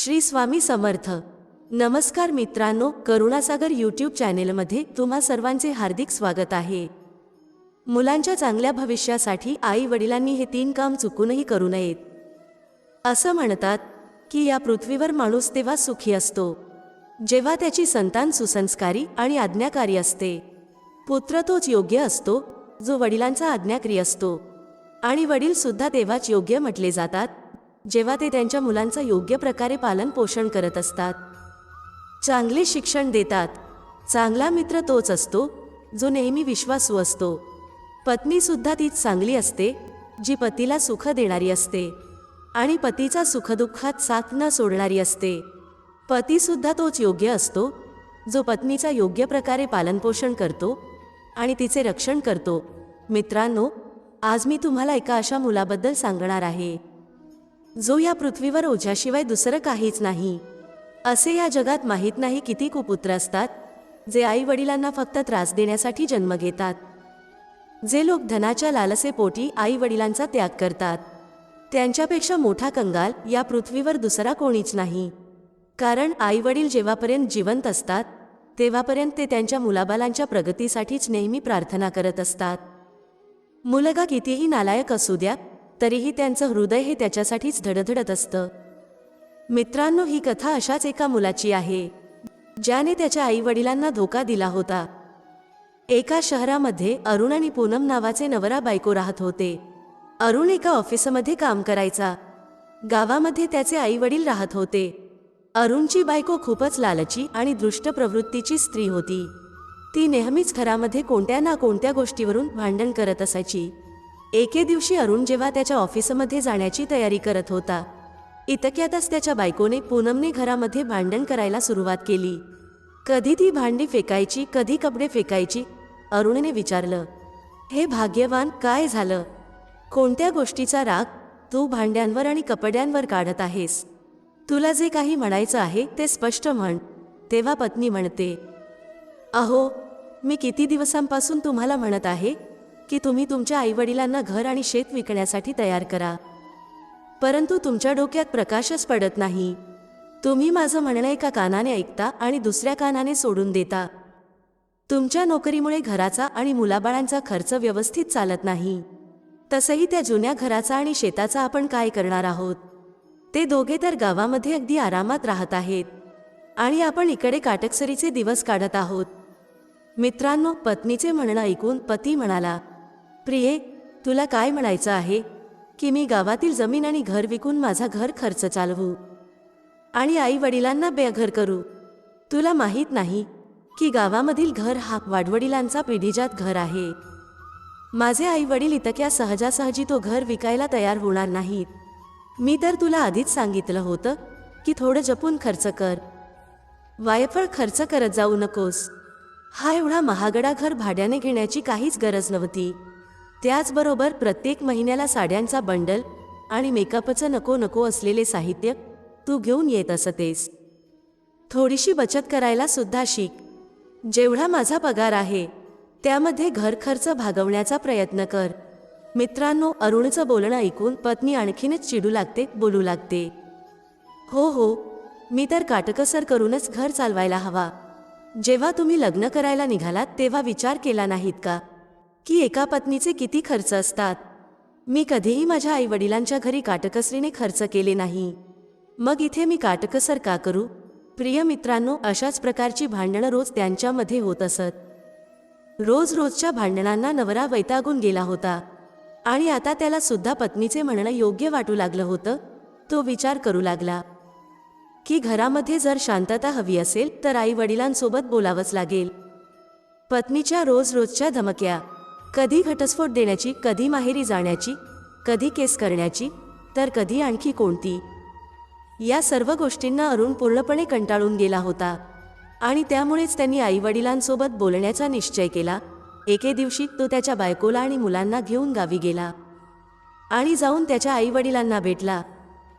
श्री स्वामी समर्थ. नमस्कार मित्रांनो करुणासागर यूट्यूब चॅनेलमध्ये तुम्हा सर्वांचे हार्दिक स्वागत आहे. मुलांच्या चांगल्या भविष्यासाठी आई वडिलांनी हे तीन काम चुकूनही करू नयेत. असं म्हणतात की या पृथ्वीवर माणूस तेव्हा सुखी असतो. जेव्हा त्याची संतान सुसंस्कारी आणि आज्ञाकारी असते. पुत्र तोच योग्य असतो जो वडिलांचा आज्ञाकारी असतो. आणि वडीलसुद्धा तेव्हाच योग्य म्हटले जातात जेव्हा ते त्यांच्या मुलांचं योग्य प्रकारे पालन पोषण करत असतात. चांगले शिक्षण देतात. चांगला मित्र तोच असतो जो नेहमी विश्वासू असतो. पत्नीसुद्धा तीच चांगली असते जी पतीला सुख देणारी असते. आणि पतीचा सुखदुःखात साथ न सोडणारी असते. पतीसुद्धा तोच योग्य असतो जो पत्नीचा योग्य प्रकारे पालनपोषण करतो आणि तिचे रक्षण करतो. मित्रांनो आज मी तुम्हाला एका अशा मुलाबद्दल सांगणार आहे. जो या पृथ्वीवर ओझ्याशिवाय दुसरं काहीच नाही. असे या जगात माहीत नाही किती कुपुत्र असतात जे आई वडिलांना फक्त त्रास देण्यासाठी जन्म घेतात. जे लोक धनाच्या लालसेपोटी आई वडिलांचा त्याग करतात. त्यांच्यापेक्षा मोठा कंगाल या पृथ्वीवर दुसरा कोणीच नाही. कारण आई वडील जेव्हापर्यंत जिवंत असतात तेव्हापर्यंत ते त्यांच्या मुलाबालांच्या प्रगतीसाठीच नेहमी प्रार्थना करत असतात. मुलगा कितीही नालायक असू द्या तरीही त्यांचं हृदय हे त्याच्यासाठीच धडधडत असतं. मित्रांनो ही कथा अशाच एका मुलाची आहे ज्याने त्याच्या आईवडिलांना धोका दिला होता. एका शहरामध्ये अरुण आणि पूनम नावाचे नवरा बायको राहत होते. अरुण एका ऑफिसमध्ये काम करायचा. गावामध्ये त्याचे आईवडील राहत होते. अरुणची बायको खूपच लालची आणि दृष्ट प्रवृत्तीची स्त्री होती. ती नेहमीच घरामध्ये कोणत्या ना कोणत्या गोष्टीवरून भांडण करत असायची. एके दिवशी अरुण जेव्हा त्याच्या ऑफिसमध्ये जाण्याची तयारी करत होता. इतक्यातच त्याच्या बायकोने पूनमने घरामध्ये भांडण करायला सुरुवात केली. कधी ती भांडी फेकायची कधी कपडे फेकायची अरुणने विचारलं हे भाग्यवान काय झालं? कोणत्या गोष्टीचा राग? तू भांड्यांवर आणि कपड्यांवर काढत आहेस. तुला जे काही म्हणायचं आहे ते स्पष्ट म्हण तेव्हा पत्नी म्हणते अहो मी किती दिवसांपासून तुम्हाला म्हणत आहे की तुम्ही तुमच्या आईवडिलांना घर आणि शेत विकण्यासाठी तयार करा. परंतु तुमच्या डोक्यात प्रकाशच पडत नाही. तुम्ही माझं म्हणणं एका कानाने ऐकता आणि दुसऱ्या कानाने सोडून देता. तुमच्या नोकरीमुळे घराचा आणि मुलाबाळांचा खर्च व्यवस्थित चालत नाही. तसंही त्या जुन्या घराचा आणि शेताचा आपण काय करणार आहोत? ते दोघे तर गावामध्ये अगदी आरामात राहत आहेत. आणि आपण इकडे काटकसरीचे दिवस काढत आहोत. मित्रांनो पत्नीचे म्हणणं ऐकून पती म्हणाला प्रिये तुला काय म्हणायचं आहे? की मी गावातील जमीन आणि घर विकून माझा घर खर्च चालवू. आणि आई वडिलांना बेघर करू. तुला माहीत नाही की गावामधील घर हा वाडवडिलांचा पिढीजात घर आहे. माझे आई वडील इतक्या सहजासहजी तो घर विकायला तयार होणार नाहीत. मी तर तुला आधीच सांगितलं होतं की थोडं जपून खर्च कर. वायफळ खर्च करत जाऊ नकोस. हा एवढा महागडा घर भाड्याने घेण्याची काहीच गरज नव्हती. त्याचबरोबर प्रत्येक महिन्याला साड्यांचा बंडल आणि मेकअपचं नको नको असलेले साहित्य तू घेऊन येत असतेस. थोडीशी बचत करायला सुद्धा शिक. जेवढा माझा पगार आहे त्यामध्ये घरखर्च भागवण्याचा प्रयत्न कर. मित्रांनो अरुणचं बोलणं ऐकून पत्नी आणखीनच चिडू लागते बोलू लागते. हो हो मी तर काटकसर करूनच घर चालवायला हवा. जेव्हा तुम्ही लग्न करायला निघालात तेव्हा विचार केला नाहीत का? की एका पत्नीचे किती खर्च असतात? मी कधीही माझ्या आईवडिलांच्या घरी काटकसरीने खर्च केले नाही. मग इथे मी काटकसर का करू? प्रिय मित्रांनो अशाच प्रकारची भांडणं रोज त्यांच्यामध्ये होत असत. रोज रोजच्या भांडणांना नवरा वैतागून गेला होता. आणि आता त्याला सुद्धा पत्नीचे म्हणणं योग्य वाटू लागलं होतं? तो विचार करू लागला. की घरामध्ये जर शांतता हवी असेल तर आई वडिलांसोबत बोलावंच लागेल. पत्नीच्या रोज रोजच्या धमक्या. कधी घटस्फोट देण्याची कधी माहेरी जाण्याची कधी केस करण्याची तर कधी आणखी कोणती? या सर्व गोष्टींना अरुण पूर्णपणे कंटाळून गेला होता आणि त्यामुळेच त्यांनी आईवडिलांसोबत बोलण्याचा निश्चय केला. एके दिवशी तो त्याच्या बायकोला आणि मुलांना घेऊन गावी गेला आणि जाऊन त्याच्या आईवडिलांना भेटला.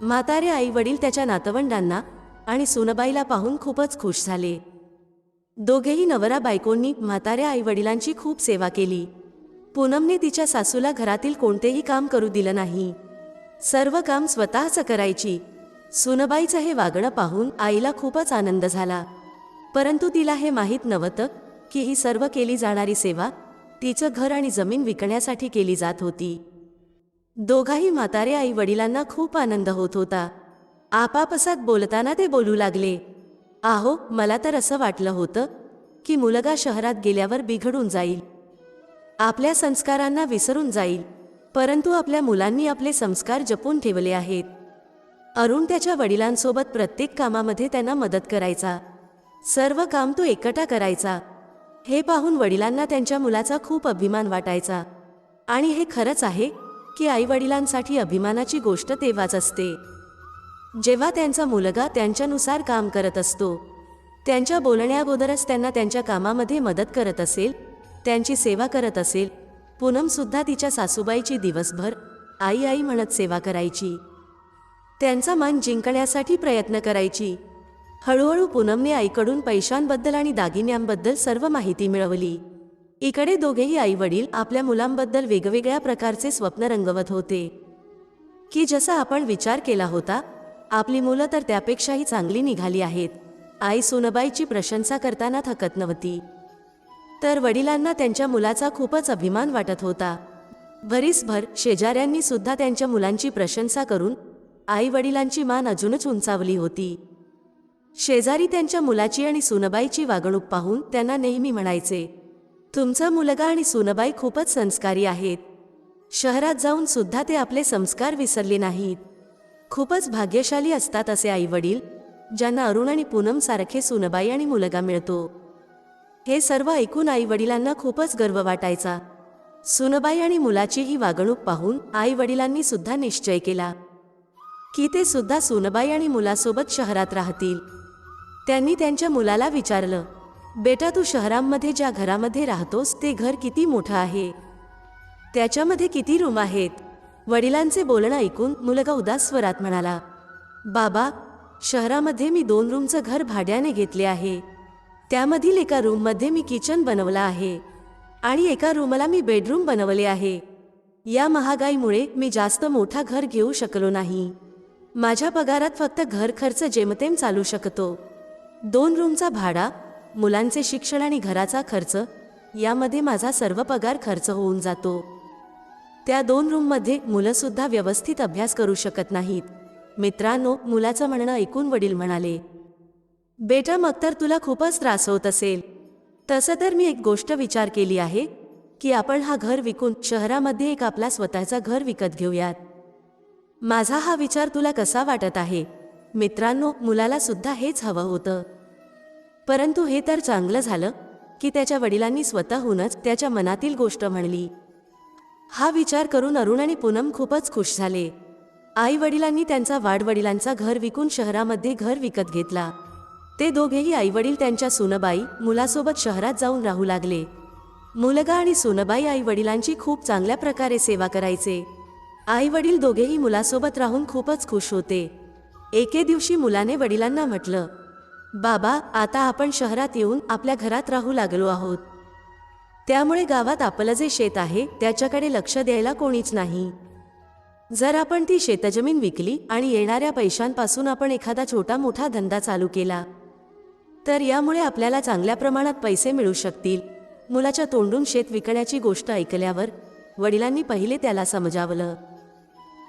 म्हातारे आईवडील त्याच्या नातवंडांना आणि सुनबाईला पाहून खूपच खुश झाले. दोघेही नवरा बायकोंनी म्हाताऱ्या आईवडिलांची खूप सेवा केली. पूनमने तिच्या सासूला घरातील कोणतेही काम करू दिलं नाही. सर्व काम स्वतःच करायची. सुनबाईचं हे वागणं पाहून आईला खूपच आनंद झाला. परंतु तिला हे माहीत नव्हतं की ही सर्व केली जाणारी सेवा तिचं घर आणि जमीन विकण्यासाठी केली जात होती. दोघाही म्हातारे आई वडिलांना खूप आनंद होत होता. आपापसात बोलताना ते बोलू लागले. आहो मला तर असं वाटलं होतं की मुलगा शहरात गेल्यावर बिघडून जाईल. आपल्या संस्कारांना विसरून जाईल. परंतु आपल्या मुलांनी आपले संस्कार जपून ठेवले आहेत. अरुण त्याच्या वडिलांसोबत प्रत्येक कामामध्ये त्यांना मदत करायचा. सर्व काम तो एकटा करायचा. हे पाहून वडिलांना त्यांच्या मुलाचा खूप अभिमान वाटायचा. आणि हे खरंच आहे की आई वडिलांसाठी अभिमानाची गोष्ट तेव्हाच असते. जेव्हा त्यांचा मुलगा त्यांच्यानुसार काम करत असतो. त्यांच्या बोलण्याअगोदरच त्यांना त्यांच्या कामामध्ये मदत करत असेल त्यांची सेवा करत असेल. पूनमसुद्धा तिच्या सासूबाईची दिवसभर आई आई म्हणत सेवा करायची. त्यांचं मन जिंकण्यासाठी प्रयत्न करायची. हळूहळू पूनमने आईकडून पैशांबद्दल आणि दागिन्यांबद्दल सर्व माहिती मिळवली. इकडे दोघेही आई वडील आपल्या मुलांबद्दल वेगवेगळ्या प्रकारचे स्वप्न रंगवत होते. की जसा आपण विचार केला होता आपली मुलं तर त्यापेक्षाही चांगली निघाली आहेत. आई सोनबाईची प्रशंसा करताना थकत नव्हती. तर वडिलांना त्यांच्या मुलाचा खूपच अभिमान वाटत होता. भरीसभर शेजाऱ्यांनी सुद्धा त्यांच्या मुलांची प्रशंसा करून आई वडिलांची मान अजूनच उंचावली होती. शेजारी त्यांच्या मुलाची आणि सुनबाईची वागणूक पाहून त्यांना नेहमी म्हणायचे तुमचा मुलगा आणि सुनबाई खूपच संस्कारी आहेत. शहरात जाऊन सुद्धा ते आपले संस्कार विसरले नाहीत. खूपच भाग्यशाली असतात असे आईवडील ज्यांना अरुण आणि पूनम सारखे सुनबाई आणि मुलगा मिळतो. हे सर्व ऐकून आई वडिलांना खूपच गर्व वाटायचा. सुनबाई आणि मुलाची ही वागणूक पाहून आई वडिलांनी सुद्धा निश्चय केला. की ते सुद्धा सुनबाई आणि मुलासोबत शहरात राहतील. त्यांनी त्यांच्या मुलाला विचारलं बेटा तू शहरांमध्ये ज्या घरामध्ये राहतोस ते घर किती मोठं आहे? त्याच्यामध्ये किती रूम आहेत? वडिलांचे बोलणं ऐकून मुलगा उदास स्वरात म्हणाला बाबा शहरामध्ये मी दोन रूमचं घर भाड्याने घेतले आहे. त्यामधील एका रूममध्ये मी किचन बनवलं आहे आणि एका रूमला मी बेडरूम बनवले आहे. या महागाईमुळे मी जास्त मोठा घर घेऊ शकलो नाही. माझ्या पगारात फक्त घर खर्च जेमतेम चालू शकतो. दोन रूमचा भाडा मुलांचे शिक्षण आणि घराचा खर्च यामध्ये माझा सर्व पगार खर्च होऊन जातो. त्या दोन रूममध्ये मुलंसुद्धा व्यवस्थित अभ्यास करू शकत नाहीत. मित्रांनो मुलाचं म्हणणं ऐकून वडील म्हणाले बेटा मग तर तुला खूपच त्रास होत असेल. तसं तर मी एक गोष्ट विचार केली आहे की आपण हा घर विकून शहरामध्ये एक आपला स्वतःचा घर विकत घेऊयात. माझा हा विचार तुला कसा वाटत आहे? मित्रांनो मुलाला सुद्धा हेच हवं होतं. परंतु हे तर चांगलं झालं की त्याच्या वडिलांनी स्वतःहूनच त्याच्या मनातील गोष्ट म्हणली. हा विचार करून अरुण आणि पूनम खूपच खुश झाले. आई वडिलांनी त्यांचा वाडवडिलांचा घर विकून शहरामध्ये घर विकत घेतला. ते दोघेही आईवडील त्यांच्या सुनबाई मुलासोबत शहरात जाऊन राहू लागले. मुलगा आणि सुनबाई आई वडिलांची खूप चांगल्या प्रकारे सेवा करायचे. आई वडील दोघेही मुलासोबत राहून खूपच खुश होते. एके दिवशी मुलाने वडिलांना म्हटलं बाबा आता आपण शहरात येऊन आपल्या घरात राहू लागलो आहोत. त्यामुळे गावात आपलं जे शेत आहे त्याच्याकडे लक्ष द्यायला कोणीच नाही. जर आपण ती शेतजमीन विकली आणि येणाऱ्या पैशांपासून आपण एखादा छोटा मोठा धंदा चालू केला तर यामुळे आपल्याला चांगल्या प्रमाणात पैसे मिळू शकतील. मुलाच्या तोंडून शेत विकण्याची गोष्ट ऐकल्यावर वडिलांनी पहिले त्याला समजावलं.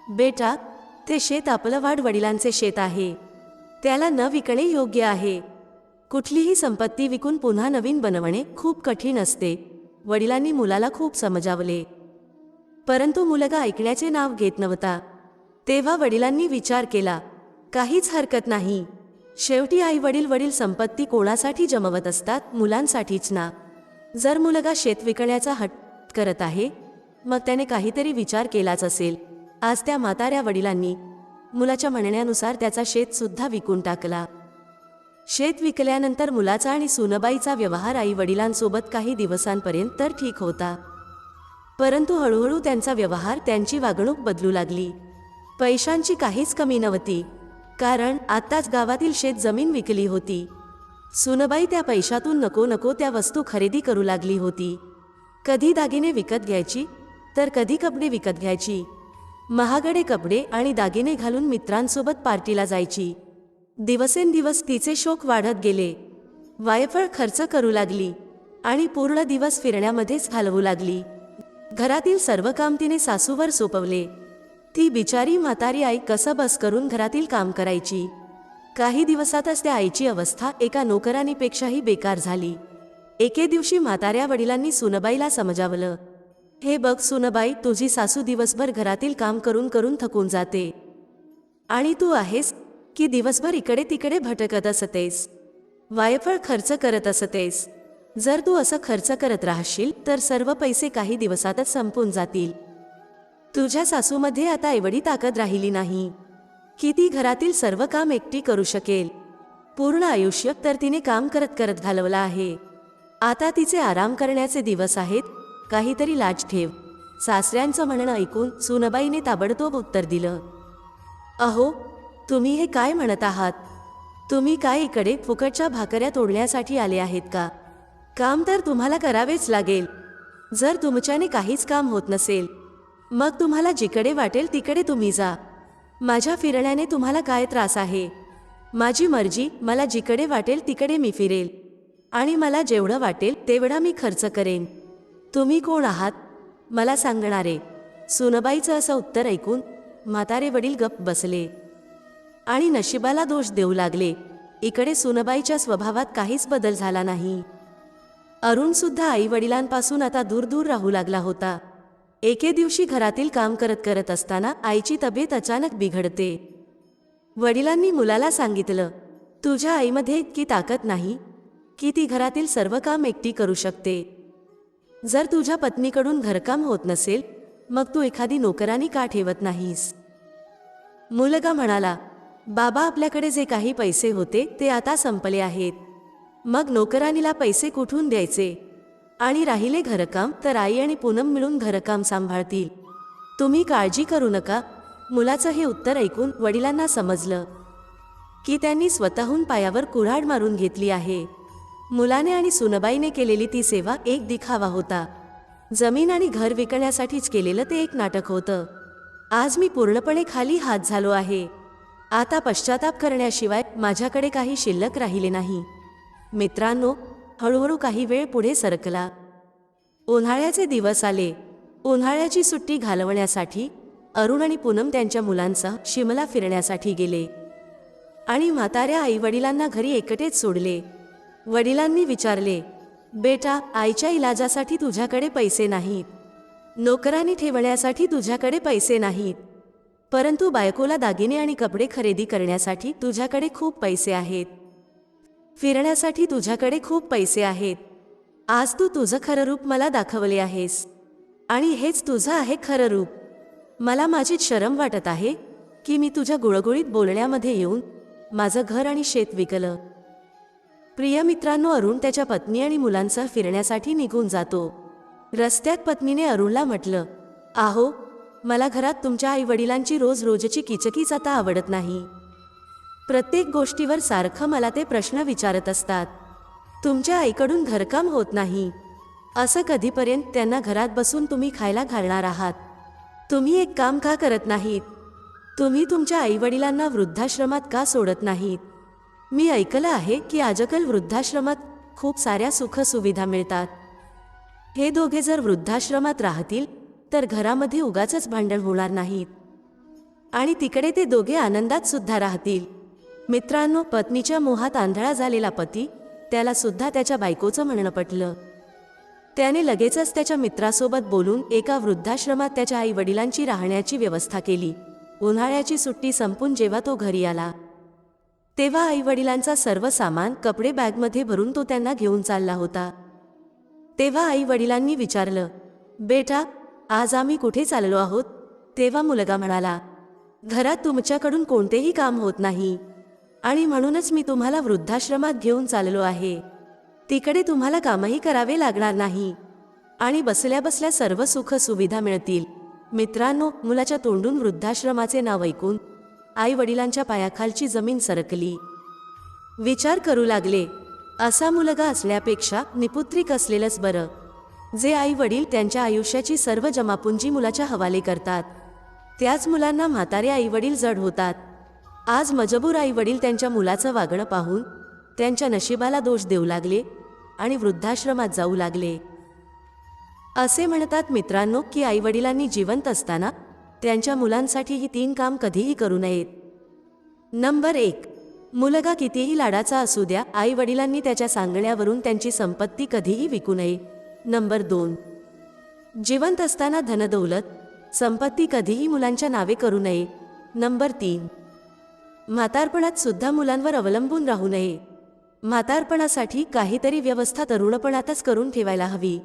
बेटा ते शेत आपलं वाढ वडिलांचे शेत आहे. त्याला न विकणे योग्य आहे. कुठलीही संपत्ती विकून पुन्हा नवीन बनवणे खूप कठीण असते. वडिलांनी मुलाला खूप समजावले. परंतु मुलगा ऐकण्याचे नाव घेत नव्हता. तेव्हा वडिलांनी विचार केला काहीच हरकत नाही. शेवटी आई वडील वडील संपत्ती कोणासाठी जमवत असतात मुलांसाठीच ना. जर मुलगा शेत विकण्याचा हट करत आहे मग त्याने काहीतरी विचार केलाच असेल. आज त्या म्हाताऱ्या वडिलांनी मुलाच्या म्हणण्यानुसार त्याचा शेतसुद्धा विकून टाकला. शेत विकल्यानंतर मुलाचा आणि सुनबाईचा व्यवहार आई वडिलांसोबत काही दिवसांपर्यंत तर ठीक होता. परंतु हळूहळू त्यांचा व्यवहार त्यांची वागणूक बदलू लागली. पैशांची काहीच कमी नव्हती. कारण आत्ताच गावातील शेत जमीन विकली होती. सुनबाई त्या पैशातून नको नको त्या वस्तू खरेदी करू लागली होती. कधी दागिने विकत घ्यायची? तर कधी कपडे विकत घ्यायची? महागडे कपडे आणि दागिने घालून मित्रांसोबत पार्टीला जायची. दिवसेंदिवस तिचे शोक वाढत गेले. वायफळ खर्च करू लागली आणि पूर्ण दिवस फिरण्यामध्येच घालवू लागली. घरातील सर्व काम तिने सासूवर सोपवले. ती बिचारी म्हातारी आई कसं बस करून घरातील काम करायची. काही दिवसातच त्या आईची अवस्था एका नोकरानीपेक्षाही बेकार झाली. एके दिवशी म्हाताऱ्या वडिलांनी सुनबाईला समजावलं हे बघ सुनबाई तुझी सासू दिवसभर घरातील काम करून करून थकून जाते. आणि तू आहेस की दिवसभर इकडे तिकडे भटकत असतेस. वायफळ खर्च करत असतेस. जर तू असं खर्च करत राहशील तर सर्व पैसे काही दिवसातच संपून जातील. तुझ्या सासूमध्ये आता एवढी ताकद राहिली नाही की ती घरातील सर्व काम एकटी करू शकेल. पूर्ण आयुष्य तर तिने काम करत करत घालवलं आहे. आता तिचे आराम करण्याचे दिवस आहेत काहीतरी लाज ठेव. सासऱ्यांचं म्हणणं ऐकून सुनबाईने ताबडतोब उत्तर दिलं. अहो तुम्ही हे काय म्हणत आहात? तुम्ही काय इकडे फुकटच्या भाकऱ्या तोडण्यासाठी आले आहेत का? काम तर तुम्हाला करावेच लागेल. जर तुमच्याने काहीच काम होत नसेल मग तुम्हाला जिकडे वाटेल तिकडे तुम्ही जा. माझ्या फिरण्याने तुम्हाला काय त्रास आहे? माझी मर्जी मला जिकडे वाटेल तिकडे मी फिरेल. आणि मला जेवढं वाटेल तेवढा मी खर्च करेन. तुम्ही कोण आहात? मला सांगणारे. सुनबाईचं असं उत्तर ऐकून म्हातारे वडील गप्प बसले. आणि नशिबाला दोष देऊ लागले. इकडे सुनबाईच्या स्वभावात काहीच बदल झाला नाही. अरुणसुद्धा आईवडिलांपासून आता दूर दूर राहू लागला होता. एके दिवशी घरातील काम करत करत असताना आईची तब्येत अचानक बिघडते. वडिलांनी मुलाला सांगितलं तुझ्या आईमध्ये इतकी ताकद नाही की ती घरातील सर्व काम एकटी करू शकते. जर तुझ्या पत्नीकडून घरकाम होत नसेल मग तू एखादी नोकरानी का ठेवत नाहीस? मुलगा म्हणाला बाबा आपल्याकडे जे काही पैसे होते ते आता संपले आहेत. मग नोकरानीला पैसे कुठून द्यायचे? आणि राहिले घरकाम तर आई आणि पूनम मिळून घरकाम सांभाळतील. तुम्ही काळजी करू नका. मुलाचं हे उत्तर ऐकून वडिलांना समजलं की त्यांनी स्वतःहून पायावर कुऱ्हाड मारून घेतली आहे. मुलाने आणि सुनबाईने केलेली ती सेवा एक दिखावा होता. जमीन आणि घर विकण्यासाठीच केलेलं ते एक नाटक होतं. आज मी पूर्णपणे खाली हात झालो आहे. आता पश्चाताप करण्याशिवाय माझ्याकडे काही शिल्लक राहिले नाही. मित्रांनो हळूहळू काही वेळ पुढे सरकला. उन्हाळ्याचे दिवस आले. उन्हाळ्याची सुट्टी घालवण्यासाठी अरुण आणि पूनम त्यांच्या मुलांसह शिमला फिरण्यासाठी गेले. आणि म्हाताऱ्या आईवडिलांना घरी एकटेच सोडले. वडिलांनी विचारले बेटा आईच्या इलाजासाठी तुझ्याकडे पैसे नाहीत. नोकरांनी ठेवण्यासाठी तुझ्याकडे पैसे नाहीत. परंतु बायकोला दागिने आणि कपडे खरेदी करण्यासाठी तुझ्याकडे खूप पैसे आहेत. फिरण्यासाठी तुझ्याकडे खूप पैसे आहेत. आज तू तुझं खरं रूप मला दाखवले आहेस. आणि हेच तुझं आहे खरं रूप. मला माझी शरम वाटत आहे की मी तुझ्या गुळगुळीत बोलण्यामध्ये येऊन माझं घर आणि शेत विकलं. प्रिय मित्रांनो अरुण त्याच्या पत्नी आणि मुलांसह फिरण्यासाठी निघून जातो. रस्त्यात पत्नीने अरुणला म्हटलं आहो मला घरात तुमच्या आई वडिलांची रोज रोजची किचकीच आता आवडत नाही. प्रत्येक गोष्टीवर सारखं मला ते प्रश्न विचारत असतात. तुमच्या आईकडून घरकाम होत नाही. असं कधीपर्यंत त्यांना घरात बसून तुम्ही खायला घालणार आहात? तुम्ही एक काम का करत नाहीत? तुम्ही तुमच्या आईवडिलांना वृद्धाश्रमात का सोडत नाहीत? मी ऐकलं आहे की आजकाल वृद्धाश्रमात खूप साऱ्या सुखसुविधा मिळतात. हे दोघे जर वृद्धाश्रमात राहतील तर घरामध्ये उगाचच भांडण होणार नाहीत. आणि तिकडे ते दोघे आनंदात सुद्धा राहतील. मित्रांनो पत्नीच्या मोहात आंधळा झालेला पती त्याला सुद्धा त्याच्या बायकोचं म्हणणं पटलं. त्याने लगेचच त्याच्या मित्रासोबत बोलून एका वृद्धाश्रमात त्याच्या आई वडिलांची राहण्याची व्यवस्था केली. उन्हाळ्याची सुट्टी संपून जेव्हा तो घरी आला तेव्हा आई वडिलांचा सर्व सामान कपडे बॅगमध्ये भरून तो त्यांना घेऊन चालला होता. तेव्हा आई वडिलांनी विचारलं बेटा आज आम्ही कुठे चाललो आहोत? तेव्हा मुलगा म्हणाला घरात तुमच्याकडून कोणतेही काम होत नाही. आणि म्हणूनच मी तुम्हाला वृद्धाश्रमात घेऊन चाललो आहे. तिकडे तुम्हाला कामही करावे लागणार नाही. आणि बसल्या बसल्या सर्व सुख सुविधा मिळतील. मित्रांनो मुलाच्या तोंडून वृद्धाश्रमाचे नाव ऐकून आई वडिलांच्या पायाखालची जमीन सरकली. विचार करू लागले असा मुलगा असण्यापेक्षा निपुत्रिक असलेलंच बरं. जे आई वडील त्यांच्या आयुष्याची सर्व जमापुंजी मुलाच्या हवाले करतात. त्याच मुलांना म्हातारे आईवडील जड होतात. आज मजबूर आईवडील त्यांच्या मुलाचं वागणं पाहून त्यांच्या नशिबाला दोष देऊ लागले आणि वृद्धाश्रमात जाऊ लागले. असे म्हणतात मित्रांनो की आईवडिलांनी जिवंत असताना त्यांच्या मुलांसाठी ही तीन काम कधीही करू नयेत. नंबर एक मुलगा कितीही लाडाचा असू द्या आई वडिलांनी त्याच्या सांगण्यावरून त्यांची संपत्ती कधीही विकू नये. नंबर दोन जिवंत असताना धनदौलत संपत्ती कधीही मुलांच्या नावे करू नये. नंबर तीन म्हातारपणात सुद्धा मुलांवर अवलंबून राहू नये. म्हातारपणासाठी काहीतरी व्यवस्था तरुणपणातच करून ठेवायला हवी.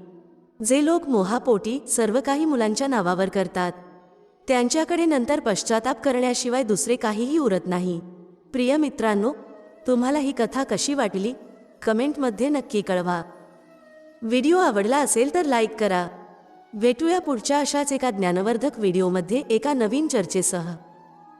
जे लोक मोहापोटी सर्व काही मुलांच्या नावावर करतात. त्यांच्याकडे नंतर पश्चाताप करण्याशिवाय दुसरे काहीही उरत नाही. प्रिय मित्रांनो तुम्हाला ही कथा कशी वाटली? कमेंटमध्ये नक्की कळवा. व्हिडिओ आवडला असेल तर लाईक करा. भेटूया पुढच्या अशाच एका ज्ञानवर्धक व्हिडिओमध्ये एका नवीन चर्चेसह.